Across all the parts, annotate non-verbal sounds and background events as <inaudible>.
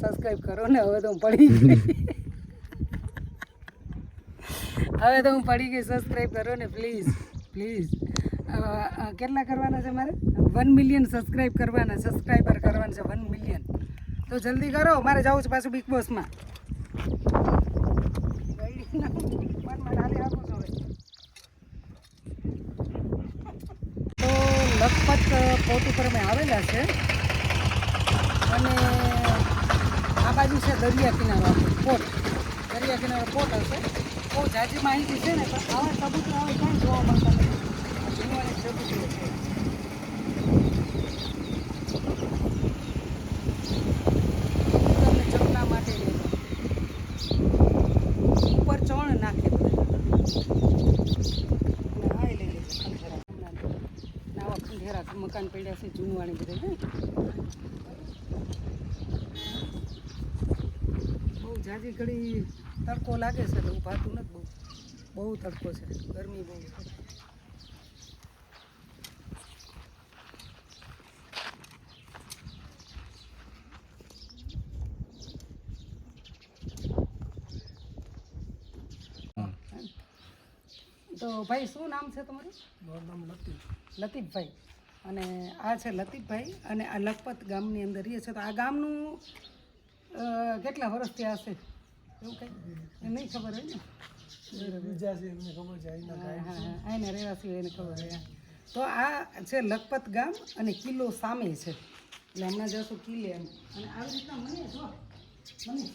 Subscribe કરો ને હવે તો હું પડી ગઈ. <laughs> હવે તો હું પડી ગઈ. સબસ્ક્રાઈબ કરો ને પ્લીઝ પ્લીઝ કેટલા કરવાના છે મારે? વન મિલિયન સબસ્ક્રાઈબ કરવાના સબસ્ક્રાઈબર કરવાના છે વન મિલિયન તો જલ્દી કરો મારે જવું છે પાછું બિગ બોસમાં <laughs> તો લખપત પોર્ટ ઉપર અમે આવેલા છે. અને આ બાજુ છે દરિયા કિનારો. પોર્ટ દરિયા કિનારો પોર્ટ હશે. બહુ જાજી માહિતી છે ને, પણ આવા સબૂત આવે ક્યાંય જોવા મળતા નથી? જોવાની જરૂર છે. મકાન પડ્યા છે જૂનવાણી બધે જાજી ઘડી તડકો લાગે છે એટલે ઉભાતું નથી બહુ. બહુ તડકો છે ગરમી બહુ છે. તો ભાઈ શું નામ છે તમારું? મારું નામ લતીફ. લતીફભાઈ. અને આ છે લતીફભાઈ અને આ લખપત ગામની અંદર રહીએ છે. તો આ ગામનું કેટલા વર્ષથી હશે એવું કંઈ? નહીં ખબર હોય ને? બીજા છે એમને ખબર છે અહીંના રહેવાસી હોય એને ખબર હોય તો આ છે લખપત ગામ અને કિલ્લો સામે છે. એટલે હમણાં જશું કિલ્લે એમ. અને આવી રીતના મને જો મને.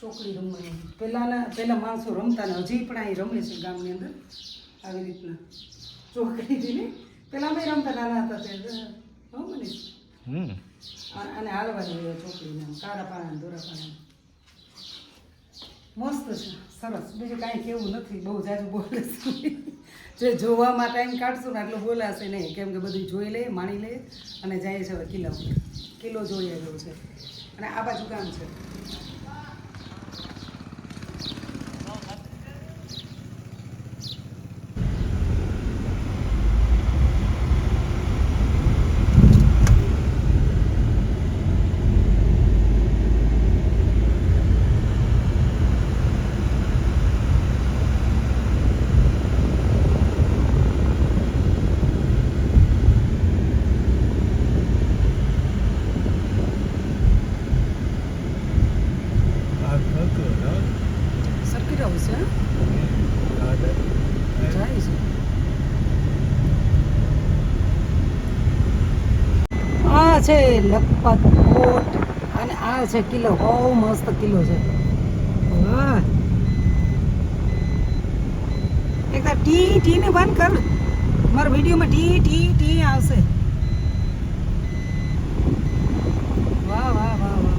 ચોકડી રમવાની. પહેલાંના પહેલાં માણસો રમતા ને હજી પણ અહીં રમે છે ગામની અંદર. આવી રીતના. ચોકડીથી ને? પહેલાં અમે રમતા નાના હતા ત્યારે હો મને હમ. આને હાલવાની હોય આમ, કાળા પાણા દોરા પાણા મસ્ત છે સરસ. બીજું કાંઈ કેવું નથી બહુ જાજુ બોલે છે. જે જોવામાં ટાઈમ કાઢશું ને એટલું બોલાશે નહીં. કેમ કે બધું જોઈ લે માણી લે અને જાય છે હવે કિલ્લા કિલ્લો જોઈ જેવું છે. અને આ બાજુ કામ છે આ ખબર હા સર્કિટ હાઉસ છે હા? ગાર્ડન જાય છે આ છે લખપત કોટ અને આ છે કિલ્લો બહુ મસ્ત કિલ્લો છે. વાહ એકદમ ટી ટી ને બંધ કર. મારા વિડીયોમાં ટી ટી ટી આવશે. વાહ વાહ વાહ વાહ.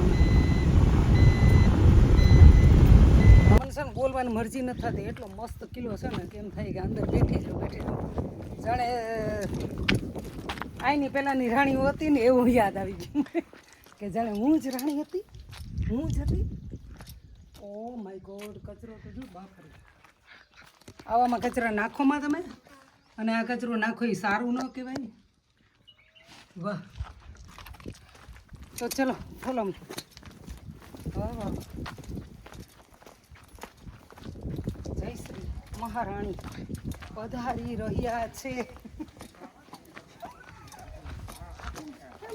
બોલવાની મરજી નથી થતી. એટલો મસ્ત કિલ્લો છે ને, કેમ થાય કે અંદર બેઠી બેઠી જાણે આઈની પહેલાંની રાણીઓ હતી ને એવું યાદ આવી ગયું કે જાણે હું જ રાણી હતી? હું જ હતી? ઓ માય ગોડ, કચરો તો જો બાપરે. આવામાં કચરા નાખોમાં તમે? અને આ કચરો નાખો એ સારું ન કહેવાય. ને વાહ. તો ચલો ખોલો વાહ વાહ. જય શ્રી મહારાણી. પધારી રહ્યા છે.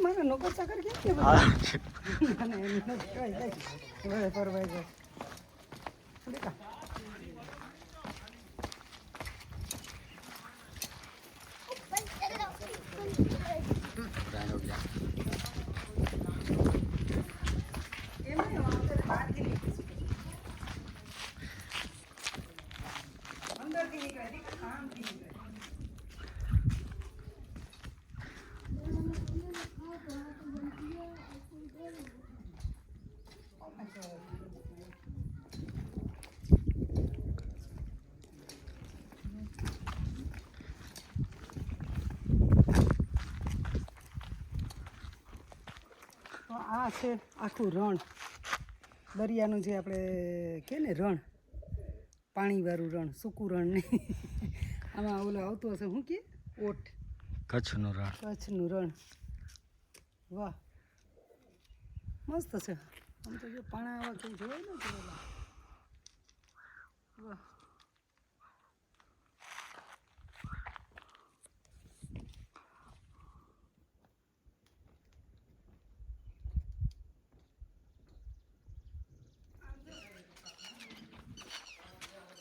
મને નોકર ચાકર કેમ કે બધું? કહેવાય, જાય. જાય. દેખા. એમ નહીં, આ છે આખું રણ. દરિયાનું જે આપણે કે ને રણ પાણીવાળું રણ સૂકું રણ નહીં. આમાં ઓલું આવતું હશે શું કે? ઓટ કચ્છનું રણ. કચ્છનું રણ. વાહ. મસ્ત છે. આમ તો જો પાણા આવા કંઈ જોવાય ને વાહ.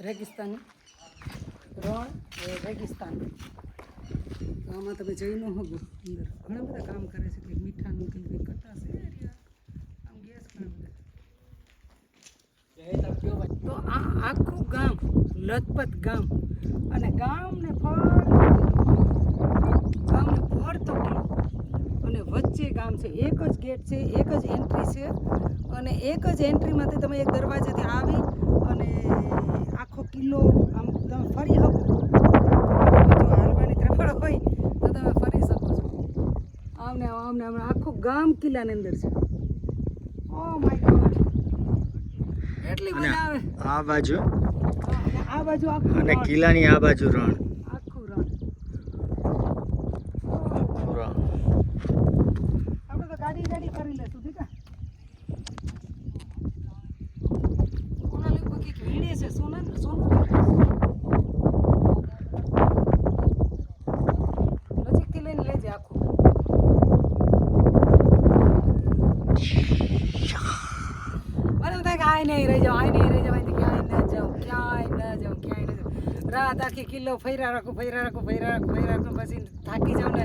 રેગિસ્તાની. રણ રેગિસ્તાન. આમાં તમે જઈ ન હગો અંદર. ઘણા બધા કામ કરે છે કે મીઠાનું કે કંઈ કટાશે આમ ગેસ ઘણા બધા તો આ આખું ગામ લખપત ગામ, અને ગામને ફળ, ગામને ફરતો અને વચ્ચે ગામ છે, એક જ ગેટ છે, એક જ એન્ટ્રી છે, અને એક જ એન્ટ્રીમાંથી તમે એક દરવાજાથી આવી અને આખો કિલ્લો આમ તમે ફરી શકો તમારે જો હાલવાની ત્રફળ હોય તો તમે ફરી શકો છો આમને આમ, આમને આમ આખું ગામ કિલ્લાની અંદર છે. ઓ માય ગોડ એટલી મજા આવે. આ બાજુ આ બાજુ આખું અને. કિલ્લાની આ બાજુ રણ. આખું રણ. આખું રણ. આપણે તો ગાડી ગાડી કરી લેશું ઠીક છે કોના લોકો કંઈક વીણે છે સોના સોનું નજીકથી લઈને લેજે આખું મને એમ થાય કે આય નહીં રહી જાઉં આય નહીં રહી જાઉં અહીંથી ક્યાંય ન જાઉં ક્યાંય ન જાઉં ક્યાંય ન જાઉં. રાત આખી કિલ્લો ફેરા રાખું ફેરા રાખું ફેરા રાખું ફેરા રાખું પછી થાકી જાઉં ને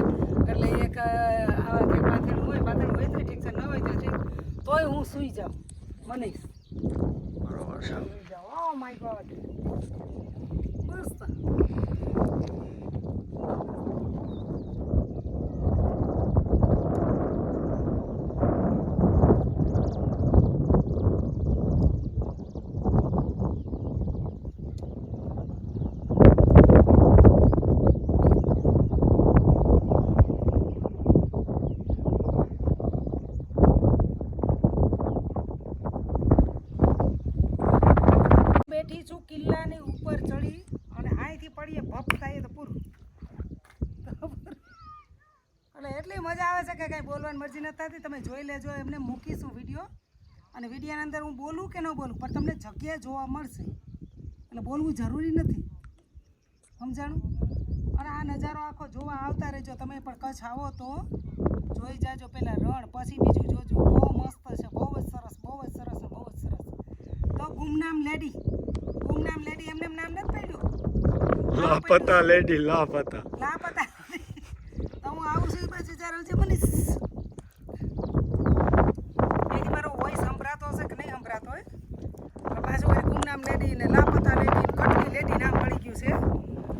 એટલે એક આવા કે પાથેલું હોય પાથેલું હોય તો ઠીક છે ન હોય તો ઠીક તોય હું સૂઈ જાઉં મને બરોબર છે. ઓ માય ગોડ મસ્ત બેઠી છું કિલ્લાની ઉપર ચડી અને અહીંથી પડીએ, ભપ થાય તો પૂરું. એટલે એટલી મજા આવે છે કે કાંઈ બોલવાની મરજી નથી થતી. તમે જોઈ લેજો, એમને મૂકીશું વીડિયો અને વિડીયાની અંદર હું બોલું કે ન બોલું, પણ તમને જગ્યા જોવા મળશે. એટલે બોલવું જરૂરી નથી. સમજાણું? અને આ નજારો આખો જોવા આવતા રહેજો. તમે પણ કચ્છ આવો તો જોઈ જાજો પહેલાં રણ, પછી બીજું જોજો. બહુ મસ્ત છે, બહુ જ સરસ, બહુ જ સરસ બહુ જ સરસ. તો ગુમનામ લેડી ગુમનામ લેડી એમને નામ નથી પડ્યું? લાપતા લેડી લાપતા. લાપતા. તો હું આવું છું પછી જ્યારે છે મને એની મારો વોઇસ સંભળાતો હશે કે નહીં સંભળાતો હોય પણ પાછું મારી ગુમનામ લેડી ને લાપતા લેડી કટલી લેડી નામ મળી ગયું છે.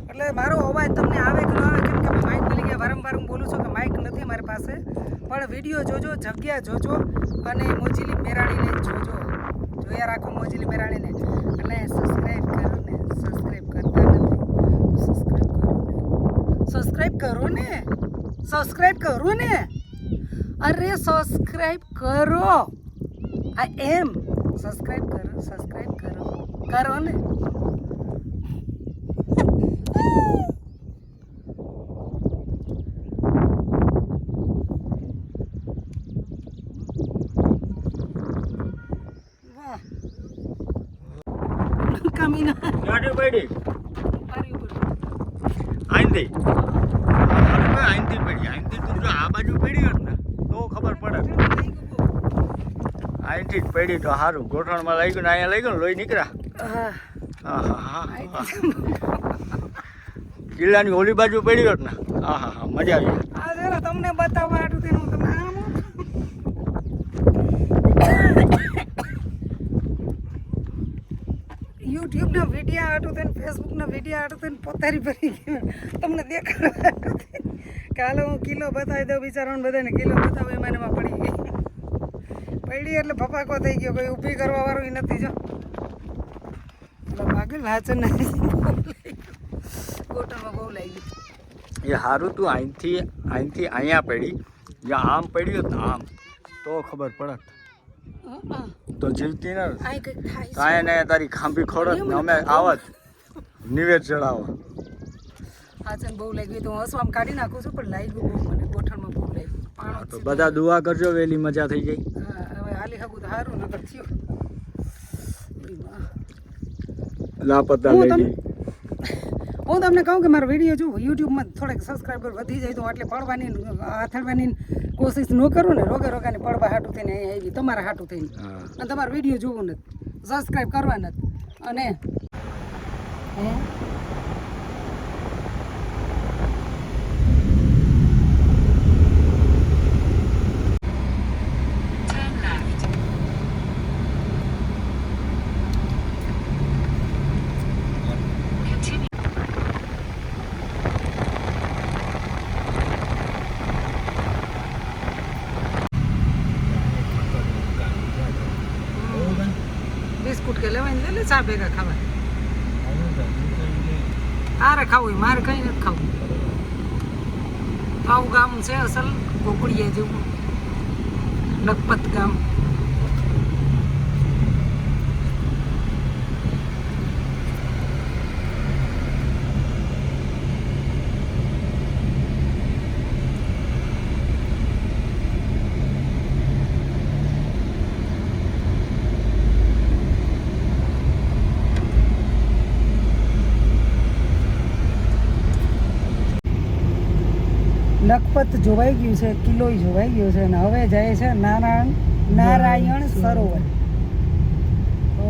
એટલે મારો અવાજ તમને આવે કે ન આવે કેમ કે માઇક ભૂલી ગયા વારંવાર હું બોલું છું કે માઇક નથી મારી પાસે. પણ વીડિયો જોજો જગ્યા જોજો અને મોજીલી મેરાણીને જોજો. જોયા રાખો મોજીલી મેરાણીને અને સબસ્ક્રાઈબ કરો ને સબસ્ક્રાઈબ કરતા નથી સબસ્ક્રાઈબ કરો ને? સબસ્ક્રાઈબ કરો ને? અરે સબસ્ક્રાઈબ કરો. આઈ એમ. સબસ્ક્રાઈબ કરો સબસ્ક્રાઈબ કરો. કરો ને? કમીના. ગાડી પડી આઈ ઉપર આઈંદી આઈંદી પડી. આઈનથી તું જો આ બાજુ પડી હોત ને તો ખબર પડે. આઈનથી જ પડી તો સારું ગોઠણમાં લાગ્યું ને અહીંયા લઈ ને લોહી નીકળ્યા. હા. હા હા કિલ્લાની ઓલી બાજુ પડી હોત ને હા હા હા મજા આવી તમને બતાવવા આટલું તમને યુટ્યુબના વિડીયા હાટું થઈને ફેસબુકના વિડીયા હાટું થઈને પોતારી ભરી તમને દેખાડવા કે હાલો હું કિલો બતાવી દઉં બિચારાને બધાને. કિલો બતાવું એમાં એમાં પડી ગઈ. પડી એટલે ફપાકો થઈ ગયો. કોઈ ઊભી કરવા વાળું એ નથી જો. પાગલ હાચન કોટરમાં બહુ લાગી ગયું. એ સારું તું અહીંથી અહીંથી અહીંયા પડી. જ્યાં આમ પડ્યું તો આમ. તો ખબર પડત. તો જીવતી ન કાંઈ ને તારી ખાંભી ખોડત ને અમે આવત. નિવેદ ચડાવવા હાચન બહુ લાગ્યું તો હું હસવામાં કાઢી નાખું છું પણ લાગ્યું બહુ મને ગોઠણમાં બહુ લાગ્યું. તો બધા દુઆ કરજો વેલી મજા થઈ હા, હવે હાલી હગું તો સારું નકર થયું. લાપતા લઈ હું તમને કહું કે મારો વીડિયો જુઓ યુટ્યુબમાં થોડાક સબસ્ક્રાઈબર વધી જાય તો એટલે પડવાની આથડવાની કોશિશ ન કરું ને રોગે રોગાને પડવા હાટું થઈને અહીંયા આવી તમારા હાટું થઈને. અને તમારો વીડિયો જોવું નથી સબસ્ક્રાઈબ કરવા નથી. અને હે બિસ્કુટ કે લેવાય ને લે ચા ભેગા ખાવા તારે ખાવું મારે કઈ નથી ખાવું. આવું ગામ છે અસલ કોકડીયા જેવું. લખપત ગામ. લખપત જોવાઈ ગયું છે કિલ્લોય જોવાઈ ગયો છે અને હવે જાય છે નારાયણ નારાયણ સરોવર. તો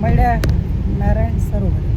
મળ્યા નારાયણ સરોવર.